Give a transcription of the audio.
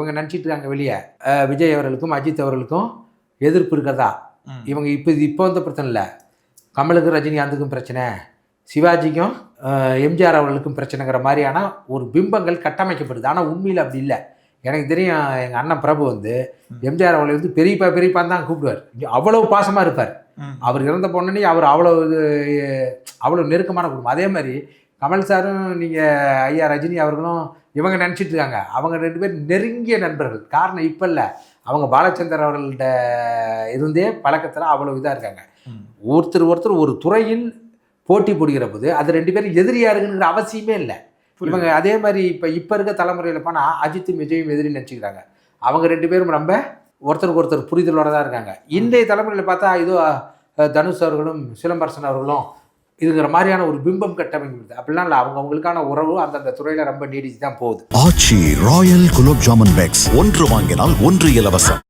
இவங்க நினச்சிட்டு இருக்காங்க வெளியே. விஜய் அவர்களுக்கும் அஜித் அவர்களுக்கும் எதிர்ப்பு இருக்கிறதா. இவங்க இப்போ இது இப்போ வந்த பிரச்சனை இல்லை. கமலுக்கும் ரஜினிகாந்துக்கும் பிரச்சனை. சிவாஜிக்கும் எம்ஜிஆர் அவர்களுக்கும் பிரச்சனைங்கிற மாதிரியான ஒரு பிம்பங்கள் கட்டமைக்கப்படுது. ஆனால் உண்மையில் அப்படி இல்லை. எனக்கு தெரியும் எங்கள் அண்ணன் பிரபு வந்து எம்ஜிஆர் அவர்களை வந்து பெரியப்பா பெரியப்பான்னு தான் கூப்பிடுவார். அவ்வளவு பாசமாக இருப்பார். அவர் இறந்த பொண்ணனே அவர் அவ்வளோ அவ்வளோ நெருக்கமான குடும்பம். அதே மாதிரி கமல் சாரும் நீங்கள் ஐயா ரஜினி அவர்களும் இவங்க நினச்சிட்டு இருக்காங்க. அவங்க ரெண்டு பேரும் நெருங்கிய நண்பர்கள். காரணம் இப்போ இல்லை. அவங்க பாலச்சந்தர் அவர்கள்ட்ட இருந்தே பழக்கத்தில் அவ்வளோ இதாக இருக்காங்க. ஒருத்தர் ஒருத்தர் ஒரு துறையில் போட்டி போடுகிற போது அது ரெண்டு பேரும் எதிரியாக இருக்குங்கிற அவசியமே இல்லை. இவங்க அதே மாதிரி இப்போ இப்போ இருக்க தலைமுறையில் போனால் அஜித்தும் விஜயும் எதிரி நினச்சிக்கிறாங்க. அவங்க ரெண்டு பேரும் ரொம்ப ஒருத்தருக்கு ஒருத்தர் புரிதலோட தான் இருக்காங்க. இன்றைய தலைமுறையில் பார்த்தா இதோ தனுஷ் அவர்களும் சிலம்பரசன் அவர்களும் இதுங்கிற மாதிரியான ஒரு பிம்பம் கட்டமைக்கிறது அப்படிலாம் இல்லை. அவங்க அவங்களுக்கான உறவு அந்தந்த துறையில் ரொம்ப நீடிச்சு தான் போகுது. Aachi royal gulab jamun packs. ஒன்று வாங்கினால் ஒன்று இலவசம்.